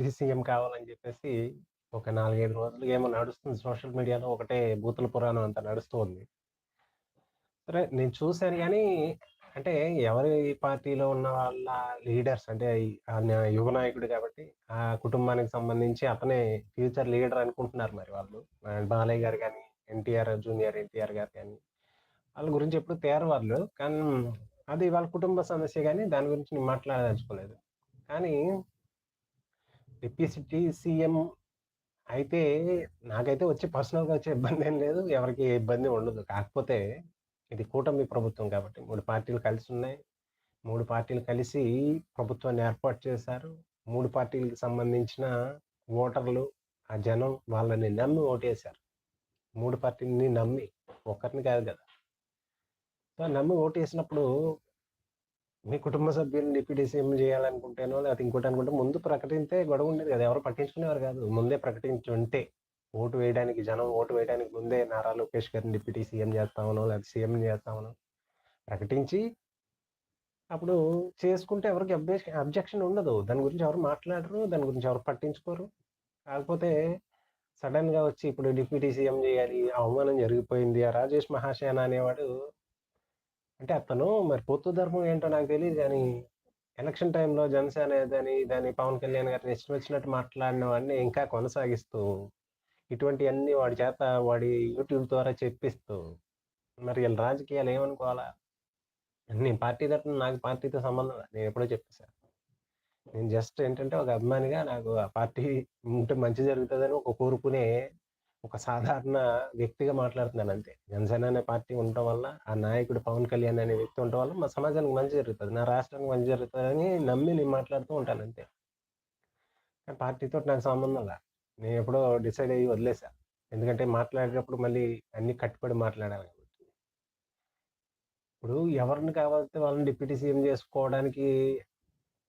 ఇది సీఎం కావాలని చెప్పేసి ఒక 4, 5 రోజులుగా ఏమో నడుస్తుంది సోషల్ మీడియాలో ఒకటే బూతుల పురాణం అంతా నడుస్తూ ఉంది. సరే నేను చూశాను కానీ అంటే ఎవరి పార్టీలో ఉన్న వాళ్ళ లీడర్స్ అంటే యువ నాయకుడు కాబట్టి, ఆ కుటుంబానికి సంబంధించి అతనే ఫ్యూచర్ లీడర్ అనుకుంటున్నారు మరి వాళ్ళు. బాలయ్య గారు కానీ ఎన్టీఆర్ జూనియర్ ఎన్టీఆర్ గారు కానీ వాళ్ళ గురించి ఎప్పుడు తేరు వాళ్ళు. కానీ అది వాళ్ళ కుటుంబ సమస్య కానీ దాని గురించి నేను మాట్లాడదలుచుకోలేదు. కానీ డిప్యూసిటీ సీఎం అయితే నాకైతే వచ్చే పర్సనల్‌గా వచ్చే ఇబ్బంది ఏం లేదు. ఎవరికి ఇబ్బంది ఉండదు. కాకపోతే ఇది కూటమి ప్రభుత్వం కాబట్టి మూడు పార్టీలు కలిసి ఉన్నాయి మూడు పార్టీలు కలిసి ప్రభుత్వాన్ని ఏర్పాటు చేశారు. మూడు పార్టీలకు సంబంధించిన ఓటర్లు, ఆ జనం వాళ్ళని నమ్మి ఓటేశారు. 3 పార్టీలని నమ్మి. ఒక్కరిని కాదు కదా సో, నమ్మి ఓటేసినప్పుడు మీ కుటుంబ సభ్యులు డిప్యూటీ సీఎం చేయాలనుకుంటేనో, లేకపోతే ఇంకోటి అనుకుంటే ముందు ప్రకటిస్తే గొడవ ఉండేది కదా! ఎవరు పట్టించుకునేవారు కాదు. ముందే ప్రకటించుంటే ఓటు వేయడానికి జనం ఓటు వేయడానికి ముందే నారా లోకేష్ గారిని డిప్యూటీ సీఎం చేస్తామనో, లేకపోతే సీఎం చేస్తామనో ప్రకటించి అప్పుడు చేసుకుంటే ఎవరికి అబ్జెక్షన్ అబ్జెక్షన్ ఉండదు. దాని గురించి ఎవరు మాట్లాడరు. దాని గురించి ఎవరు పట్టించుకోరు. కాకపోతే సడన్గా వచ్చి ఇప్పుడు డిప్యూటీ సీఎం చేయాలి. అవమానం జరిగిపోయింది. ఆ రాజేష్ మహాసేన అనేవాడు అంటే అతను మరి పొత్తు ధర్మం ఏంటో నాకు తెలియదు కానీ ఎలక్షన్ టైంలో జనసేన దాని దాని పవన్ కళ్యాణ్ గారిని ఇష్టం వచ్చినట్టు మాట్లాడినవన్నీ ఇంకా కొనసాగిస్తూ, ఇటువంటివన్నీ వాడి చేత వాడి యూట్యూబ్ ద్వారా చెప్పిస్తూ, మరి వీళ్ళ రాజకీయాలు ఏమనుకోవాలా? నేను పార్టీ తరపున నాకు పార్టీతో సంబంధం లేదు. నేను ఎప్పుడో చెప్పేశాను నేను జస్ట్ ఏంటంటే ఒక అభిమానిగా నాకు ఆ పార్టీ ఉంటే మంచి జరుగుతుందని ఒక కోరుకునే ఒక సాధారణ వ్యక్తిగా మాట్లాడుతున్నాను అంతే. జనసేన అనే పార్టీ ఉండటం వల్ల, ఆ నాయకుడు పవన్ కళ్యాణ్ అనే వ్యక్తి ఉండటం వల్ల మా సమాజానికి మంచి జరుగుతుంది నా రాష్ట్రానికి మంచి జరుగుతుంది అని నమ్మి నేను మాట్లాడుతూ ఉంటాను అంతే. కానీ నాకు సంబంధం లా నేను ఎప్పుడో డిసైడ్ అయ్యి వదిలేసా. ఎందుకంటే మాట్లాడేటప్పుడు మళ్ళీ అన్ని కట్టుబడి మాట్లాడాలి కాబట్టి. ఇప్పుడు ఎవరిని కావాలితే వాళ్ళని డిప్యూటీ సీఎం చేసుకోవడానికి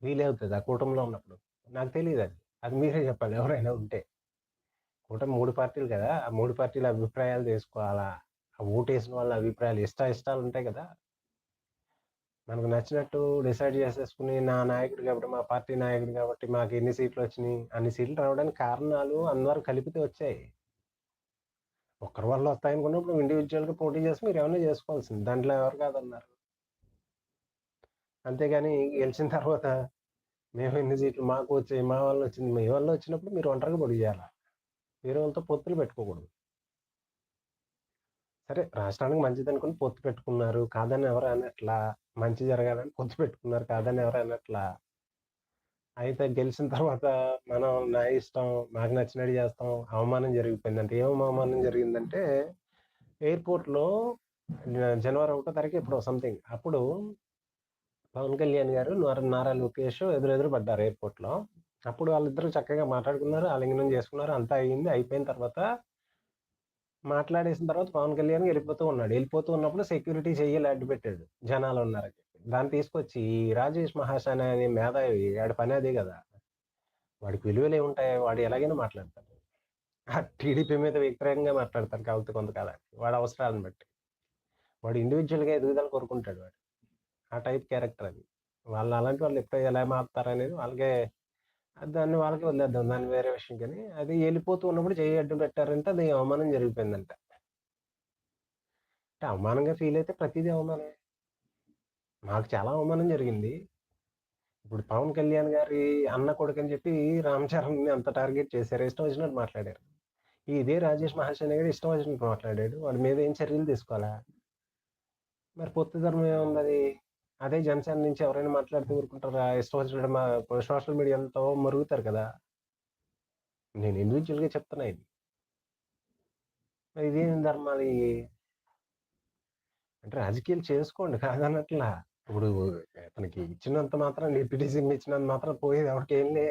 వీలవుతుంది ఆ కూటమిలో ఉన్నప్పుడు. నాకు తెలియదు అది అది మీరే చెప్పాలి ఎవరైనా ఉంటే. కూటమి మూడు పార్టీలు కదా! ఆ మూడు పార్టీల అభిప్రాయాలు తీసుకోవాలా? ఆ ఓటేసిన వాళ్ళ అభిప్రాయాలు ఇష్ట ఇష్టాలు ఉంటాయి కదా! మనకు నచ్చినట్టు డిసైడ్ చేసేసుకుని నా నాయకుడు కాబట్టి, మా పార్టీ నాయకుడు కాబట్టి మాకు ఎన్ని సీట్లు వచ్చినాయి అన్ని సీట్లు రావడానికి కారణాలు అందరూ కలిపితే వచ్చాయి. ఒక్కరి వల్ల వస్తాయనుకున్నప్పుడు ఇండివిజువల్గా పోటీ చేసి మీరేమన్నా చేసుకోవాల్సింది. దాంట్లో ఎవరు కాదన్నారు? అంతేగాని గెలిచిన తర్వాత మేము ఎన్ని సీట్లు మాకు వచ్చాయి, మా వల్ల వచ్చింది. మీ వల్ల వచ్చినప్పుడు మీరు ఒంటరిగా పొడి చేయాలి వేరే వాళ్ళతో పొత్తులు పెట్టుకోకూడదు. సరే రాష్ట్రానికి మంచిదనుకుని పొత్తు పెట్టుకున్నారు. కాదని ఎవరు అనట్లా. మంచి జరగాలని పొత్తు పెట్టుకున్నారు. కాదని ఎవరు అనట్లా. అయితే గెలిచిన తర్వాత మనం నా ఇష్టం, మాకు నచ్చినట్టు చేస్తాం. అవమానం జరిగిపోయిందంటే ఏం అవమానం జరిగిందంటే ఎయిర్‌పోర్ట్‌లో జనవరి ఒకటో తారీఖు ఇప్పుడు సంథింగ్ అప్పుడు పవన్ కళ్యాణ్ గారు, నారా నారా లోకేష్ ఎదురెదురు పడ్డారు ఎయిర్‌పోర్ట్‌లో. అప్పుడు వాళ్ళిద్దరూ చక్కగా మాట్లాడుకున్నారు. ఆలింగనం చేసుకున్నారు. అంతా అయింది. అయిపోయిన తర్వాత మాట్లాడేసిన తర్వాత పవన్ కళ్యాణ్ వెళ్ళిపోతూ ఉన్నాడు. వెళ్ళిపోతూ ఉన్నప్పుడు సెక్యూరిటీ చెయ్యాలి అడ్డు పెట్టాడు జనాలున్నారని ఉన్నారు దాన్ని తీసుకొచ్చి ఈ రాజేష్ మహాశాన అనే మేధావి వాడి పని అదే కదా వాడికి విలువలేముంటాయి? వాడు ఎలాగైనా మాట్లాడతాడు. ఆ టీడీపీ మీద వ్యతిరేకంగా మాట్లాడతారు కాకపోతే కొంతకాలానికి. వాడి అవసరాలను బట్టి. వాడు ఇండివిజువల్గా ఎదుగుదల కోరుకుంటాడు వాడు. ఆ టైప్ క్యారెక్టర్ అది. వాళ్ళు అలాంటి వాళ్ళు ఎప్పుడు ఎలా మారుతారనేది వాళ్ళకే దాన్ని వాళ్ళకి వదిలేద్దాం. దాన్ని వేరే విషయం కానీ, అది వెళ్ళిపోతూ ఉన్నప్పుడు చేయి అడ్డు పెట్టారంటే అది అవమానం జరిగిపోయిందంట. అంటే అవమానంగా ఫీల్ అయితే ప్రతిదీ అవమానమే. మాకు చాలా అవమానం జరిగింది. ఇప్పుడు పవన్ కళ్యాణ్ గారి అన్న కొడుకని చెప్పి రామ్ చరణ్‌ని అంత టార్గెట్ చేశారు. ఇష్టం వచ్చినట్టు మాట్లాడారు. ఇదే రాజేష్ మహాసేన గారు ఇష్టం వచ్చినట్టు మాట్లాడాడు. వాడి మీద ఏం చర్యలు తీసుకోవాలా? మరి పొత్తు ధర్మం అది అదే జనసేన నుంచి ఎవరైనా మాట్లాడితే ఊరుకుంటారా? ఇష్టం వచ్చినట్టు మా సోషల్ మీడియాలతో మరుగుతారు కదా! నేను ఇండివిజువల్గా చెప్తున్నా ఇది. ఇదేం ధర్మాలు అంటే రాజకీయాలు చేసుకోండి కాదన్నట్లా ఇప్పుడు అతనికి ఇచ్చినంత మాత్రం డిప్యూటీ ఇచ్చినంత మాత్రం పోయేది ఎవరికేంలే.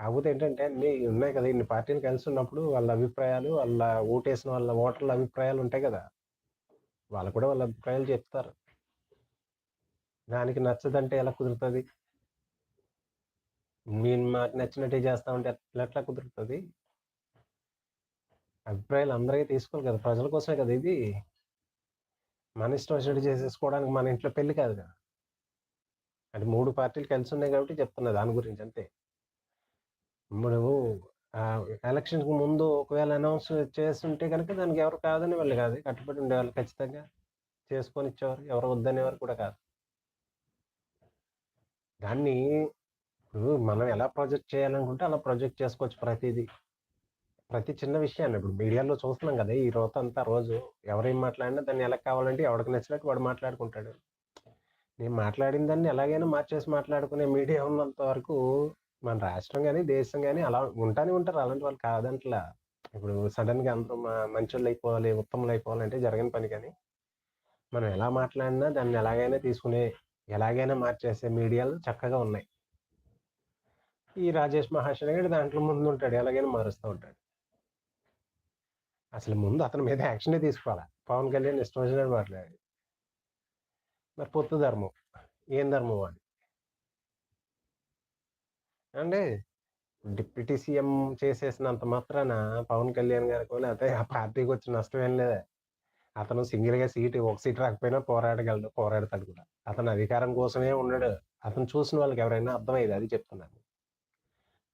కాకపోతే ఏంటంటే అన్నీ ఉన్నాయి కదా! ఇన్ని పార్టీలు కలిసున్నప్పుడు వాళ్ళ అభిప్రాయాలు, వాళ్ళ ఓటేసిన వాళ్ళ ఓటర్ల అభిప్రాయాలు ఉంటాయి కదా! వాళ్ళు కూడా వాళ్ళ అభిప్రాయాలు చెప్తారు. దానికి నచ్చదంటే ఎలా కుదురుతుంది మేము మాకు నచ్చినట్టే ఉంటే పిల్లల కుదురుతుంది అభిప్రాయాలు అందరికీ తీసుకోవాలి కదా! ప్రజల కోసమే కదా ఇది. మన ఇష్టం వచ్చినట్టు చేసేసుకోవడానికి మన ఇంట్లో పెళ్ళి కాదు కదా! అంటే మూడు పార్టీలు కలిసి ఉన్నాయి కాబట్టి చెప్తున్నా దాని గురించి అంతే. ఇప్పుడు ఎలక్షన్‌కి ముందు ఒకవేళ అనౌన్స్ చేస్తుంటే కనుక దానికి ఎవరు కాదని వాళ్ళు కాదు. కట్టుబడి ఉండేవాళ్ళు ఖచ్చితంగా. చేసుకొని ఇచ్చేవారు ఎవరు వద్దనేవారు కూడా కాదు. దాన్ని ఇప్పుడు మనం ఎలా ప్రొజెక్ట్ చేయాలనుకుంటే అలా ప్రొజెక్ట్ చేసుకోవచ్చు ప్రతిదీ ప్రతి చిన్న విషయాన్ని ఇప్పుడు మీడియాలో చూస్తున్నాం కదా! ఈ రోజు అంతా రోజు ఎవరేం మాట్లాడినా దాన్ని ఎలా కావాలంటే ఎవడికి నచ్చినట్టు వాడు మాట్లాడుకుంటాడు. నేను మాట్లాడిన దాన్ని ఎలాగైనా మార్చేసి మాట్లాడుకునే మీడియా ఉన్నంత వరకు మన రాష్ట్రం కానీ దేశం కానీ అలా ఉంటానే ఉంటారు. అలాంటి వాళ్ళు కాదంట్లా. ఇప్పుడు సడన్గా అందరూ మ మంచోళ్ళైపోవాలి, అయిపోవాలంటే జరగని పని కానీ, మనం ఎలా మాట్లాడినా దాన్ని ఎలాగైనా తీసుకునే, ఎలాగైనా మార్చేసే మీడియాలు చక్కగా ఉన్నాయి. ఈ రాజేష్ మహాశయ గారు దాంట్లో ముందు ఉంటాడు ఎలాగైనా మారుస్తూ ఉంటాడు. అసలు ముందు అతని మీద యాక్షనే తీసుకోవాలి పవన్ కళ్యాణ్ ఇష్టం వచ్చినట్టు మాట్లాడాడు. మరి పొత్తు ధర్మం. ఏం ధర్మం అది? అంటే డిప్యూటీ సీఎం చేసేసినంత మాత్రాన పవన్ కళ్యాణ్ గారికో లేకపోతే ఆ పార్టీకి వచ్చి నష్టం ఏం లేదా అతను సింగిల్‌గా సీటు ఒక సీట్ రాకపోయినా పోరాడగలడు. పోరాడతాడు కూడా. అతను అధికారం కోసమే ఉన్నాడు అతను చూసిన వాళ్ళకి ఎవరైనా అర్థమయ్యేది. అది చెప్తున్నాను.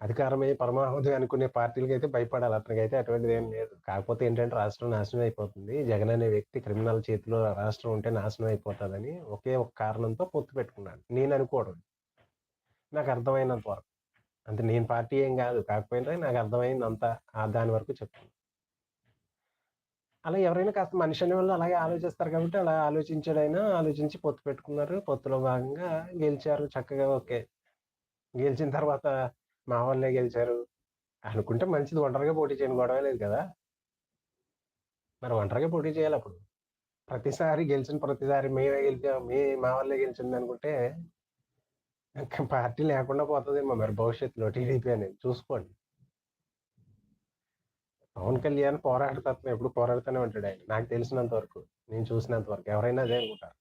అధికారమే పరమావధి అనుకునే పార్టీలకైతే భయపడాలి. అతనికైతే ఏం లేదు. కాకపోతే ఏంటంటే రాష్ట్రం నాశనం అయిపోతుంది. జగన్ అనే వ్యక్తి క్రిమినల్ చేతిలో రాష్ట్రం ఉంటే నాశనం అయిపోతుందని ఒకే ఒక కారణంతో పొత్తు పెట్టుకున్నాను నేను అనుకోవడం. నాకు అర్థమైనంత వరకు. అంటే నేను పార్టీ ఏం కాదు. కాకపోయినా నాకు అర్థమైందంతా దాని వరకు చెప్తాను అలా ఎవరైనా కాస్త మనిషి అనే వాళ్ళు అలాగే ఆలోచిస్తారు కాబట్టి అలా ఆలోచించాడాయన. ఆలోచించి పొత్తు పెట్టుకున్నారు. పొత్తులో భాగంగా గెలిచారు చక్కగా ఓకే. గెలిచిన తర్వాత మా వాళ్ళే గెలిచారు. అనుకుంటే మంచిది ఒంటరిగా పోటీ చేయని గొడవ లేదు కదా! మరి ఒంటరిగా పోటీ చేయాలి అప్పుడు ప్రతిసారి గెలిచిన ప్రతిసారి మేమే గెలిచాం. మే మా వాళ్ళే గెలిచిందనుకుంటే అనుకుంటే పార్టీ లేకుండా పోతుందేమో మరి భవిష్యత్తులో టీడీపీ అనేది చూసుకోండి. పవన్ కళ్యాణ్ పోరాడతత్వం ఎప్పుడు పోరాడుతూనే ఉంటాడాయన. నాకు తెలిసినంత వరకు. నేను చూసినంత వరకు. ఎవరైనా అదే అనుకుంటారు.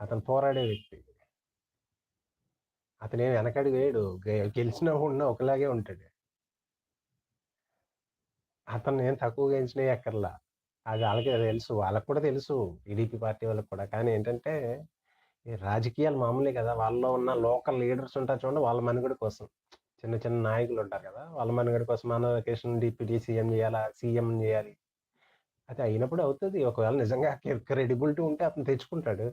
అతను పోరాడే వ్యక్తి. అతనేం వెనకడుగు వేయడు. గె గెలిచినా ఓడినా ఒకలాగే ఉంటాడు. అతన్నేం తక్కువగా అంచనా ఎయక్కర్లా. అది ఆళ్ళకే తెలుసు. వాళ్ళకి కూడా తెలుసు. టీడీపీ పార్టీ వాళ్ళకి కూడా. కానీ ఏంటంటే ఈ రాజకీయాలు మామూలే కదా! వాళ్ళలో ఉన్న లోకల్ లీడర్స్ ఉంటారు చూడండి వాళ్ళ మనుగడ కోసం. చిన్న చిన్న నాయకులు ఉంటారు కదా! వాళ్ళ మనగడి కోసం మన లొకేషన్ డిప్యూటీ సీఎం చేయాలా? సీఎం చేయాలి. అది అయినప్పుడు అవుతుంది ఒకవేళ నిజంగా క్రెడిబిలిటీ ఉంటే అతను తెచ్చుకుంటాడు.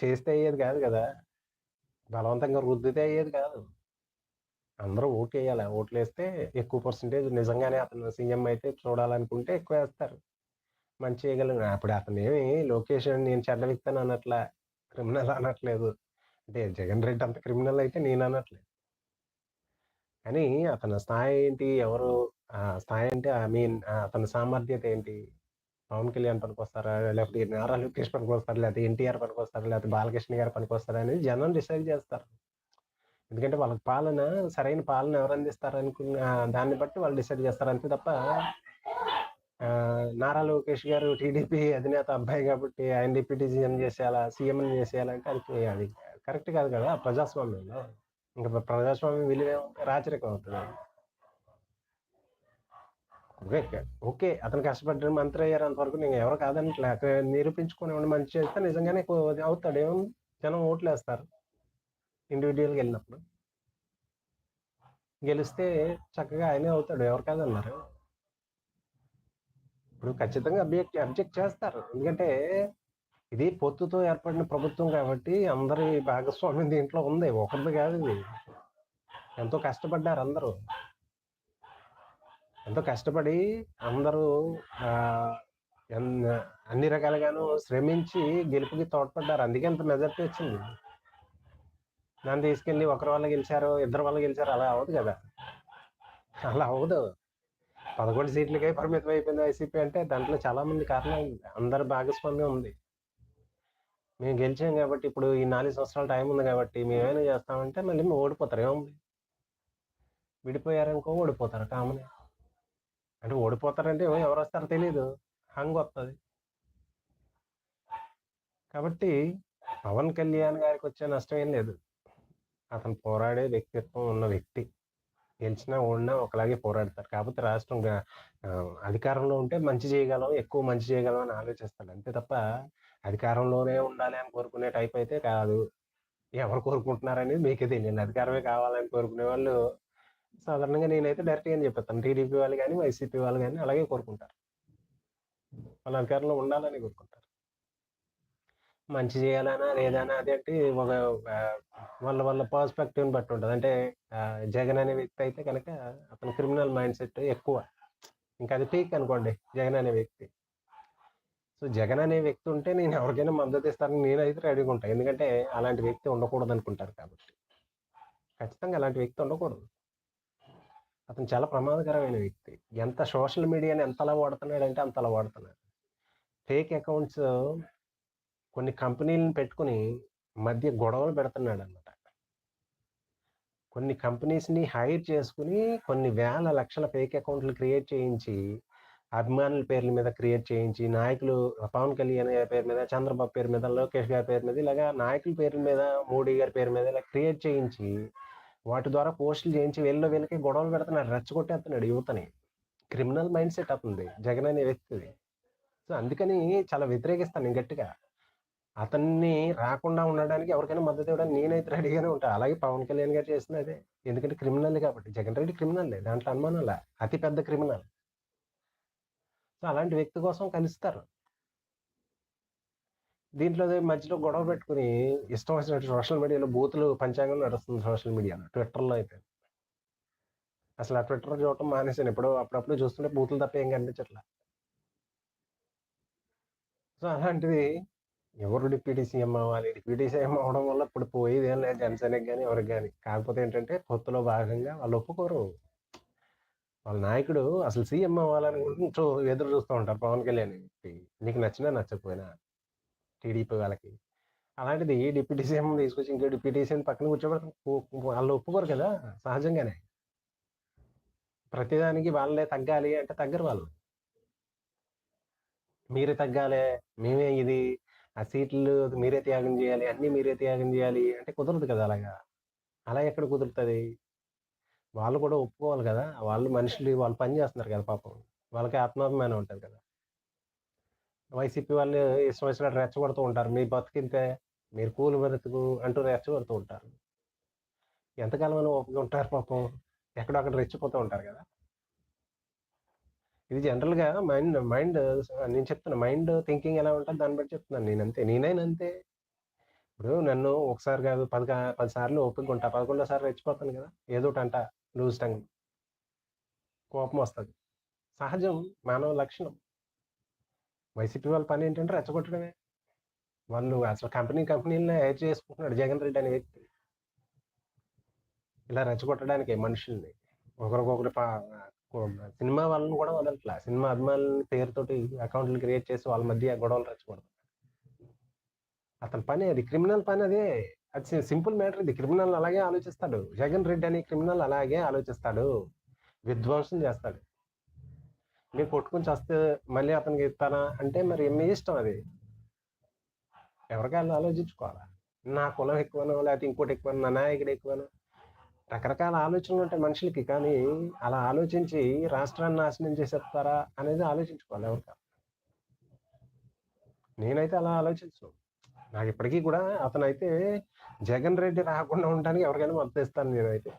చేస్తే అయ్యేది కాదు కదా! బలవంతంగా రుద్దితే అయ్యేది కాదు. అందరూ ఓటేయాల. ఓట్లేస్తే ఎక్కువ పర్సెంటేజ్ నిజంగానే అతను సీఎం అయితే చూడాలనుకుంటే ఎక్కువ వేస్తారు మంచి చేయగలను. అప్పుడు అతను ఏమి లోకేష్ నేను చెడ్డ వ్యక్తి అనట్లా. క్రిమినల్ అనట్లేదు. అంటే జగన్ రెడ్డి అంత క్రిమినల్ అయితే నేను అనట్లేదు. కానీ అతని స్థాయి ఏంటి? ఎవరు స్థాయి అంటే ఐ మీన్ అతని సామర్థ్యత ఏంటి? పవన్ కళ్యాణ్ పనికొస్తారా? లేకపోతే నారా లోకేష్ పనికొస్తారా? లేకపోతే ఎన్టీఆర్ పనికొస్తారా? లేకపోతే బాలకృష్ణ గారు పనికొస్తారా? అనేది జనం డిసైడ్ చేస్తారు. ఎందుకంటే వాళ్ళకి పాలన సరైన పాలన ఎవరు అందిస్తారనుకున్న దాన్ని బట్టి వాళ్ళు డిసైడ్ చేస్తారు. అంతే తప్ప నారా లోకేష్ గారు టీడీపీ అధినేత అబ్బాయి కాబట్టి ఆయన డిప్యూటీ సీఎం చేసేయాలా? సీఎం చేసేయాలంటే అది అది కరెక్ట్ కాదు కదా! ప్రజాస్వామ్యంలో. ఇంకా ప్రజాస్వామ్యం విలువ రాచరికం అవుతుంది ఓకే. ఓకే. అతను కష్టపడ్డ మంత్రి అయ్యారు అంతవరకు నేను ఎవరు కాదనట్లే. అక్కడ నిరూపించుకొని మంచి చేస్తే నిజంగానే అవుతాడు. ఏమో జనం ఓట్లేస్తారు. ఇండివిజువల్గా వెళ్ళినప్పుడు గెలిస్తే చక్కగా ఆయనే అవుతాడు. ఎవరు కాదన్నారు. ఇప్పుడు ఖచ్చితంగా అబ్జెక్ట్ అబ్జెక్ట్ చేస్తారు. ఎందుకంటే ఇది పొత్తుతో ఏర్పడిన ప్రభుత్వం కాబట్టి అందరి భాగస్వామ్యం దీంట్లో ఉంది. ఒకరిది కాదు ఇది. ఎంతో కష్టపడ్డారు అందరూ. ఎంతో కష్టపడి అందరూ ఎన్ అన్ని రకాలుగాను శ్రమించి గెలుపుకి తోడ్పడ్డారు. అందుకే అంత మెజార్టీ వచ్చింది. దాన్ని తీసుకెళ్ళి ఒకరి వల్ల గెలిచారు, ఇద్దరు వల్ల గెలిచారు అలా అవ్వదు కదా! అలా అవ్వదు. 11 సీట్లకే పరిమితం అయిపోయింది వైసీపీ అంటే దాంట్లో చాలామంది కారణం కారణాలు అందరి భాగస్వామ్యం ఉంది. మేము గెలిచాం కాబట్టి ఇప్పుడు ఈ నాలుగు సంవత్సరాల టైం ఉంది కాబట్టి మేమేమైనా చేస్తామంటే మళ్ళీ మేము ఓడిపోతారు. ఏముంది? విడిపోయారనుకో ఓడిపోతారు కామనే. అంటే ఓడిపోతారంటే ఎవరొస్తారో హంగ్ వస్తుంది కాబట్టి పవన్ కళ్యాణ్ గారికి వచ్చే నష్టం ఏం లేదు. అతను పోరాడే వ్యక్తిత్వం ఉన్న వ్యక్తి. గెలిచినా, ఓడినా ఒకలాగే పోరాడతారు. కాకపోతే రాష్ట్రం అధికారంలో ఉంటే మంచి చేయగలం, ఎక్కువ మంచి చేయగలం అని ఆలోచిస్తాడు. అంతే తప్ప అధికారంలోనే ఉండాలి అని కోరుకునే టైప్ అయితే కాదు. ఎవరు కోరుకుంటున్నారనేది మీకే తెలియండి. అధికారమే కావాలని కోరుకునే వాళ్ళు సాధారణంగా నేనైతే డైరెక్ట్గా చెప్పేస్తాను. టీడీపీ వాళ్ళు కానీ వైసీపీ వాళ్ళు కానీ అలాగే కోరుకుంటారు. వాళ్ళు అధికారంలో ఉండాలని కోరుకుంటారు. మంచి చేయాలనా, లేదనా అదేంటి ఒక వాళ్ళ వాళ్ళ పర్స్పెక్టివ్‌ని బట్టి ఉంటుంది అంటే జగన్ అనే వ్యక్తి అయితే కనుక అతను క్రిమినల్ మైండ్ సెట్ ఎక్కువ. ఇంకా అది పీక్ అనుకోండి జగన్ అనే వ్యక్తి. సో, జగన్ అనే వ్యక్తి ఉంటే నేను ఎవరికైనా మద్దతు ఇస్తానని నేనైతే రెడీగా ఉంటాను ఎందుకంటే అలాంటి వ్యక్తి ఉండకూడదు అనుకుంటారు కాబట్టి. ఖచ్చితంగా అలాంటి వ్యక్తి ఉండకూడదు. అతను చాలా ప్రమాదకరమైన వ్యక్తి. ఎంత సోషల్ మీడియాని ఎంతలా వాడుతున్నాడంటే అంతలా వాడుతున్నాడు. ఫేక్ అకౌంట్స్ కొన్ని కంపెనీలను పెట్టుకొని మధ్య గొడవలు పెడుతున్నాడు అనమాట కొన్ని కంపెనీస్‌ని హైర్ చేసుకొని కొన్ని వేల లక్షల ఫేక్ అకౌంట్‌లు క్రియేట్ చేయించి, అభిమానుల పేర్ల మీద క్రియేట్ చేయించి, నాయకులు పవన్ కళ్యాణ్ గారి పేరు మీద, చంద్రబాబు పేరు మీద, లోకేష్ గారి పేరు మీద ఇలాగా నాయకుల పేర్ల మీద, మోడీ గారి పేరు మీద ఇలా క్రియేట్ చేయించి, వాటి ద్వారా పోస్టులు చేయించి వెళ్ళి వీళ్ళకి గొడవలు పెడుతున్నాడు. రెచ్చగొట్టేస్తున్నాడు యువతని. క్రిమినల్ మైండ్ సెట్ అవుతుంది జగన్ అనే వ్యక్తిది. సో, అందుకని చాలా వ్యతిరేకిస్తాను నేను గట్టిగా. అతన్ని రాకుండా ఉండడానికి ఎవరికైనా మద్దతు ఇవ్వడానికి నేనైతే రెడీగానే ఉంటా. అలాగే పవన్ కళ్యాణ్ గారు చేసింది అదే. ఎందుకంటే క్రిమినల్ కాబట్టి. జగన్ రెడ్డి క్రిమినల్ దాంట్లో అనుమానాల అతి పెద్ద క్రిమినల్. సో, అలాంటి వ్యక్తి కోసం కలుస్తారు. దీంట్లో మధ్యలో గొడవ పెట్టుకొని ఇష్టం వచ్చినట్టు సోషల్ మీడియాలో బూతులు పంచాంగం నడుస్తుంది సోషల్ మీడియాలో. ట్విట్టర్‌లో అయితే. అసలు ఆ ట్విట్టర్ చూడటం మానేసాను. ఎప్పుడో అప్పుడప్పుడు చూస్తుంటే బూతులు తప్ప ఏం కనిపించట్లా. సో, అలాంటిది ఎవరు డిప్యూటీ సీఎం అవ్వాలి? డిప్యూటీ సీఎం అవ్వడం వల్ల ఇప్పుడు పోయేదేం లేదు జనసేనకి గాని, ఎవరికి గాని. కాకపోతే ఏంటంటే పొత్తులో భాగంగా వాళ్ళు ఒప్పుకోరు. వాళ్ళ నాయకుడు అసలు సీఎం అవ్వాలని చూ ఎదురు చూస్తూ ఉంటారు పవన్ కళ్యాణ్ నీకు నచ్చినా నచ్చకపోయినా. టీడీపీ వాళ్ళకి. అలాంటిది డిప్యూటీ సీఎం తీసుకొచ్చి ఇంకో డిప్యూటీ సీఎం పక్కన కూర్చోబెడతాం. వాళ్ళు ఒప్పుకోరు కదా! సహజంగానే. ప్రతిదానికి వాళ్ళే తగ్గాలి అంటే తగ్గరు వాళ్ళు. మీరే తగ్గాలి మేమే ఇది, ఆ సీట్లు మీరే త్యాగం చేయాలి, అన్నీ మీరే త్యాగం చేయాలి అంటే కుదరదు కదా అలాగా. అలా ఎక్కడ కుదురుతుంది వాళ్ళు కూడా ఒప్పుకోవాలి కదా! వాళ్ళు మనుషులు వాళ్ళు పని చేస్తున్నారు కదా పాపం. వాళ్ళకి ఆత్మాభిమానం ఉంటుంది కదా! వైసీపీ వాళ్ళు ఇష్టం వచ్చినట్టు రెచ్చగొడుతూ ఉంటారు. మీ బతికింతే మీరు కూలి బ్రతుకు అంటూ రెచ్చగొడుతూ ఉంటారు. ఎంతకాలం అని ఓపిక ఉంటారు పాపం. ఎక్కడో అక్కడ రెచ్చిపోతూ ఉంటారు కదా! ఇది జనరల్‌గా మైండ్ మైండ్ నేను చెప్తున్నా మైండ్ థింకింగ్ ఎలా ఉంటుంది దాన్ని బట్టి చెప్తున్నాను నేను అంతే నేనైనా అంతే. ఇప్పుడు నన్ను ఒకసారి కాదు పది పది సార్లు ఓపికగా ఉంటా. 11 రెచ్చిపోతాను కదా! ఒకటి అంటా లూజ్ టంగ్. కోపం వస్తుంది సహజం మానవ లక్షణం. వైసీపీ వాళ్ళ పని ఏంటంటే రెచ్చగొట్టడమే. వాళ్ళు అసలు కంపెనీ కంపెనీలనే హైర్ చేసుకుంటున్నాడు జగన్ రెడ్డి అనే వ్యక్తి. ఇలా రెచ్చగొట్టడానికి మనుషుల్ని. ఒకరికొకరు పా సినిమా వాళ్ళని కూడా వదలట్లా. సినిమా అభిమానుల పేరుతోటి అకౌంట్‌లు క్రియేట్ చేసి వాళ్ళ మధ్య గొడవలు రెచ్చగొడతారు. అతని పని అది. క్రిమినల్ పని అదే. అది సింపుల్ మ్యాటర్ ఇది. క్రిమినల్ అలాగే ఆలోచిస్తాడు. జగన్ రెడ్డి అనే క్రిమినల్ అలాగే ఆలోచిస్తాడు. విధ్వంసం చేస్తాడు. నేను కొట్టుకుని వస్తే మళ్ళీ అతనికి ఇస్తానా అంటే మరి మీ ఇష్టం అది. ఎవరికైనా ఆలోచించుకోవాలా. నా కులం ఎక్కువనో లేకపోతే ఇంకోటి ఎక్కువనో, నా నాయకుడు ఎక్కువనో రకరకాల ఆలోచనలు ఉంటాయి మనుషులకి. కానీ అలా ఆలోచించి రాష్ట్రాన్ని నాశనం చేసేస్తారా అనేది ఆలోచించుకోవాలి ఎవరికా నేనైతే అలా ఆలోచించను. నాకు ఇప్పటికీ కూడా అతనైతే జగన్ రెడ్డి రాకుండా ఉండడానికి ఎవరికైనా మద్దతు ఇస్తాను నేనైతే.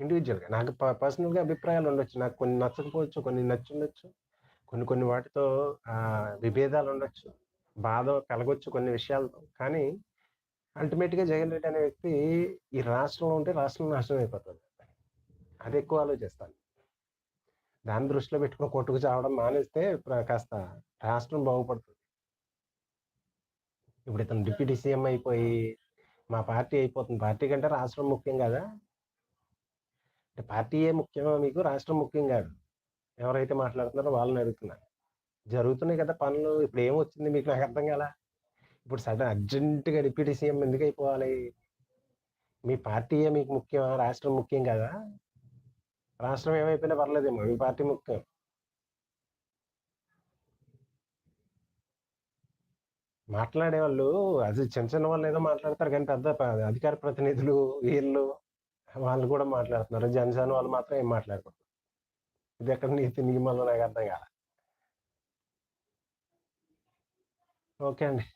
ఇండివిజువల్గా నాకు ప పర్సనల్‌గా అభిప్రాయాలు ఉండొచ్చు. నాకు కొన్ని నచ్చకపోవచ్చు, కొన్ని నచ్చుండొచ్చు. కొన్ని కొన్ని వాటితో విభేదాలు ఉండొచ్చు. బాధ కలగొచ్చు కొన్ని విషయాలతో. కానీ అల్టిమేట్‌గా జగన్ రెడ్డి అనే వ్యక్తి ఈ రాష్ట్రంలో ఉంటే రాష్ట్రం నాశనం అయిపోతుంది అది ఎక్కువ ఆలోచిస్తాను. దాన్ని దృష్టిలో పెట్టుకొని కొట్టుకు చావడం మానేస్తే కాస్త రాష్ట్రం బాగుపడుతుంది ఇప్పుడు ఇతను డిప్యూటీ సీఎం అయిపోయి మా పార్టీ అయిపోతుంది. పార్టీ కంటే రాష్ట్రం ముఖ్యం కదా! అంటే పార్టీయే ముఖ్యమా మీకు? రాష్ట్రం ముఖ్యం కాదు. ఎవరైతే మాట్లాడుతున్నారో వాళ్ళని అడుగుతున్నా. జరుగుతున్నాయి కదా పనులు. ఇప్పుడు ఏమొచ్చింది మీకు నాకు అర్థం కాలా. ఇప్పుడు సడన్ అర్జెంట్‌గా డిప్యూటీ సీఎం ఎందుకు అయిపోవాలి? మీ పార్టీయే మీకు ముఖ్యమా? రాష్ట్రం ముఖ్యం కాదా? రాష్ట్రం ఏమైపోయినా పర్లేదేమో. మీ పార్టీ ముఖ్యం. మాట్లాడే వాళ్ళు అది చిన్న చిన్న వాళ్ళు ఏదో మాట్లాడతారు కానీ పెద్ద ప అధికార ప్రతినిధులు వీళ్ళు వాళ్ళు కూడా మాట్లాడుతున్నారు. జనసేన వాళ్ళు మాత్రం ఏం ఇది ఎక్కడ నీతి నియమాలు నాకు అర్థం కాలా. ఓకే అండి.